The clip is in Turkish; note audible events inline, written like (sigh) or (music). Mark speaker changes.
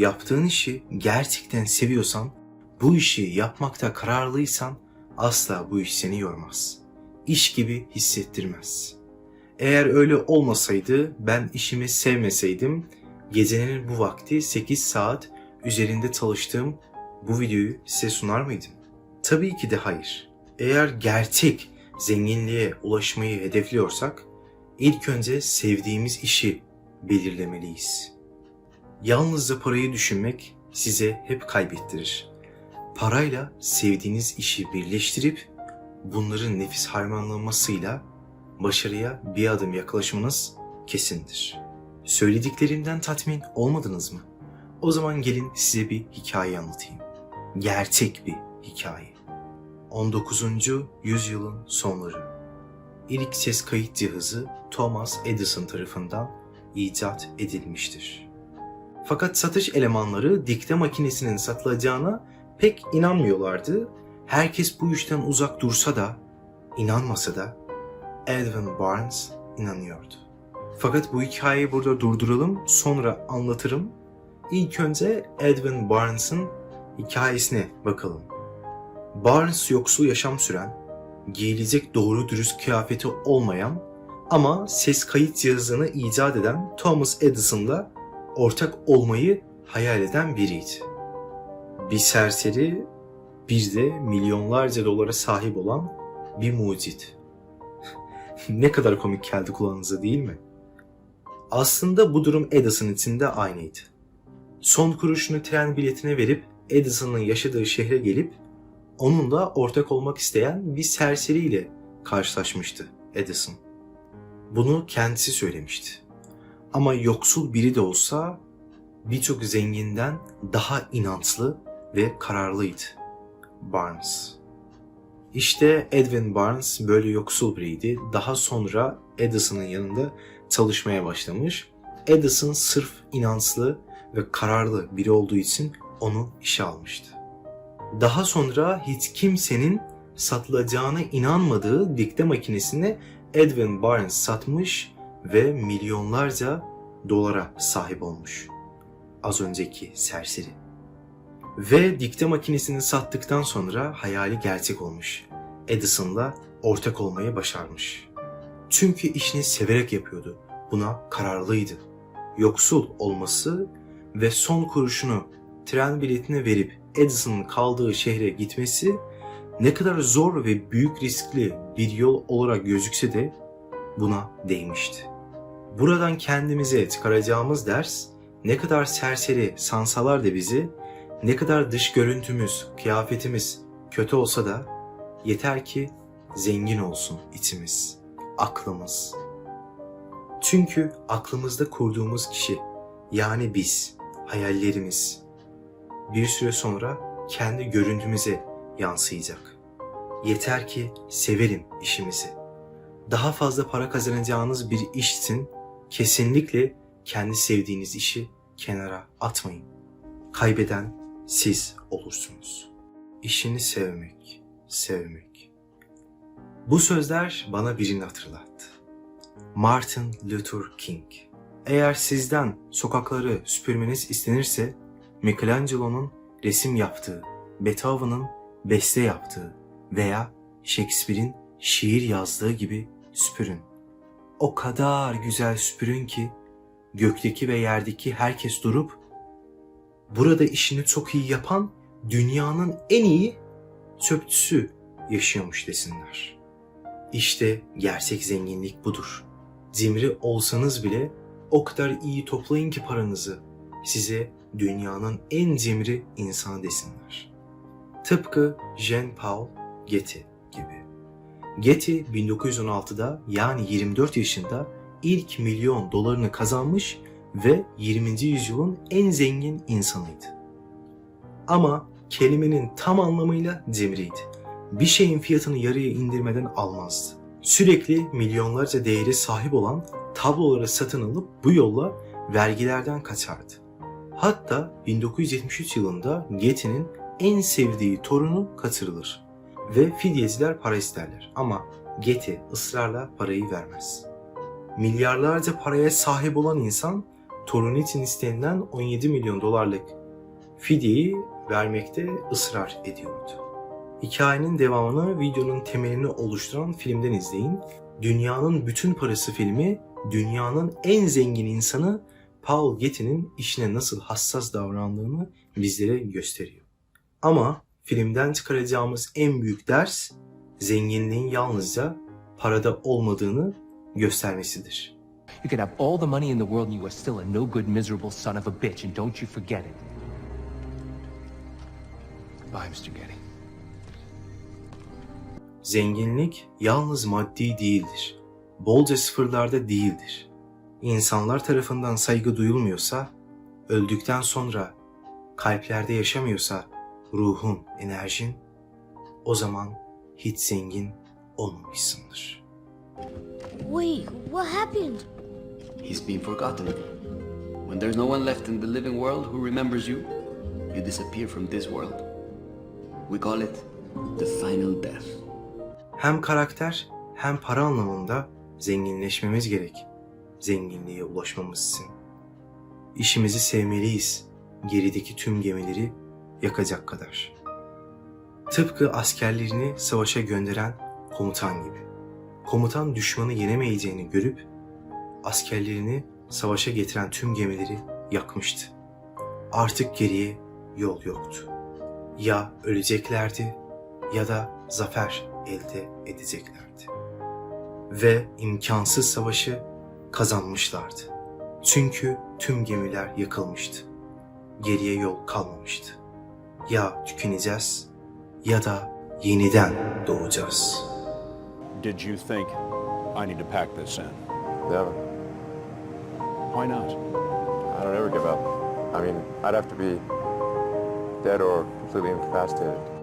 Speaker 1: Yaptığın işi gerçekten seviyorsan, bu işi yapmakta kararlıysan asla bu iş seni yormaz. İş gibi hissettirmez. Eğer öyle olmasaydı ben işimi sevmeseydim gecenin bu vakti 8 saat üzerinde çalıştığım bu videoyu size sunar mıydım? Tabii ki de hayır. Eğer gerçek zenginliğe ulaşmayı hedefliyorsak ilk önce sevdiğimiz işi belirlemeliyiz. Yalnızca parayı düşünmek size hep kaybettirir. Parayla sevdiğiniz işi birleştirip bunların nefis harmanlanmasıyla başarıya bir adım yaklaşmanız kesindir. Söylediklerimden tatmin olmadınız mı? O zaman gelin size bir hikaye anlatayım. Gerçek bir hikaye. 19. yüzyılın sonları. İlk ses kayıt cihazı Thomas Edison tarafından icat edilmiştir. Fakat satış elemanları dikte makinesinin satılacağına pek inanmıyorlardı. Herkes bu işten uzak dursa da, inanmasa da Edwin Barnes inanıyordu. Fakat bu hikayeyi burada durduralım, sonra anlatırım. İlk önce Edwin Barnes'ın hikayesine bakalım. Barnes yoksul yaşam süren, giyilecek doğru dürüst kıyafeti olmayan ama ses kayıt cihazını icat eden Thomas Edison'la ortak olmayı hayal eden biriydi. Bir serseri, bir de milyonlarca dolara sahip olan bir mucit. (laughs) ne kadar komik geldi kulağınıza değil mi? Aslında bu durum Edison için de aynıydı. Son kuruşunu tren biletine verip Edison'ın yaşadığı şehre gelip onunla ortak olmak isteyen bir serseriyle karşılaşmıştı Edison. Bunu kendisi söylemişti. Ama yoksul biri de olsa birçok zenginden daha inançlı ve kararlıydı Barnes. İşte Edwin Barnes böyle yoksul biriydi. Daha sonra Edison'ın yanında çalışmaya başlamış. Edison sırf inançlı ve kararlı biri olduğu için onu işe almıştı. Daha sonra hiç kimsenin satılacağına inanmadığı dikte makinesini Edwin Barnes satmış ve milyonlarca dolara sahip olmuş. Az önceki serseri. Ve dikte makinesini sattıktan sonra hayali gerçek olmuş. Edison'la ortak olmayı başarmış. Çünkü işini severek yapıyordu. Buna kararlıydı. Yoksul olması ve son kuruşunu tren biletine verip Edison'ın kaldığı şehre gitmesi ne kadar zor ve büyük riskli bir yol olarak gözükse de buna değmişti. Buradan kendimize çıkaracağımız ders ne kadar serseri sansalar da bizi, ne kadar dış görüntümüz, kıyafetimiz kötü olsa da yeter ki zengin olsun içimiz, aklımız. Çünkü aklımızda kurduğumuz kişi yani biz, hayallerimiz bir süre sonra kendi görüntümüze yansıyacak. Yeter ki sevelim işimizi. Daha fazla para kazanacağınız bir iş için kesinlikle kendi sevdiğiniz işi kenara atmayın. Kaybeden siz olursunuz. İşini sevmek, sevmek. Bu sözler bana birini hatırlattı. Martin Luther King. Eğer sizden sokakları süpürmeniz istenirse Michelangelo'nun resim yaptığı, Beethoven'ın beste yaptığı veya Shakespeare'in şiir yazdığı gibi süpürün. O kadar güzel süpürün ki gökteki ve yerdeki herkes durup burada işini çok iyi yapan dünyanın en iyi çöpçüsü yaşıyormuş desinler. İşte gerçek zenginlik budur. Cimri olsanız bile o kadar iyi toplayın ki paranızı size dünyanın en cimri insanı desinler. Tıpkı Jean-Paul Getty gibi. Getty 1916'da yani 24 yaşında ilk milyon dolarını kazanmış ve 20. yüzyılın en zengin insanıydı. Ama kelimenin tam anlamıyla cimriydi. Bir şeyin fiyatını yarıya indirmeden almazdı. Sürekli milyonlarca değeri sahip olan tabloları satın alıp bu yolla vergilerden kaçardı. Hatta 1973 yılında Getty'nin en sevdiği torunu kaçırılır ve fidyeciler para isterler ama Getty ısrarla parayı vermez. Milyarlarca paraya sahip olan insan Torunit'in istenilen 17 milyon dolarlık fidyeyi vermekte ısrar ediyordu. Hikayenin devamını videonun temelini oluşturan filmden izleyin. Dünyanın bütün parası filmi dünyanın en zengin insanı Paul Getty'nin işine nasıl hassas davrandığını bizlere gösteriyor. Ama filmden çıkaracağımız en büyük ders zenginliğin yalnızca parada olmadığını göstermesidir.
Speaker 2: You can have all the money in the world and you are still a no good, miserable son of a bitch, and don't you forget it. Bye, Mr. Getty.
Speaker 1: Zenginlik yalnız maddi değildir. Bolca sıfırlarda değildir. İnsanlar tarafından saygı duyulmuyorsa, öldükten sonra kalplerde yaşamıyorsa ruhun, enerjin, o zaman hiç zengin olmamışsındır.
Speaker 3: Wait, what happened?
Speaker 4: He's been forgotten. When there's no one left in the living world who remembers you, you disappear from this world. We call it the final death.
Speaker 1: Hem karakter hem para anlamında zenginleşmemiz gerek. Zenginliğe ulaşmamız için. İşimizi sevmeliyiz. Gerideki tüm gemileri yakacak kadar. Tıpkı askerlerini savaşa gönderen komutan gibi. Komutan düşmanı yenemeyeceğini görüp askerlerini savaşa getiren tüm gemileri yakmıştı. Artık geriye yol yoktu. Ya öleceklerdi ya da zafer elde edeceklerdi. Ve imkansız savaşı kazanmışlardı. Çünkü tüm gemiler yakılmıştı. Geriye yol kalmamıştı. Ya tükeneceğiz ya da yeniden doğacağız.
Speaker 5: Did you think I need to pack this in?
Speaker 6: Never.
Speaker 5: Why not?
Speaker 6: I don't ever give up. I mean, I'd have to be dead or completely incapacitated.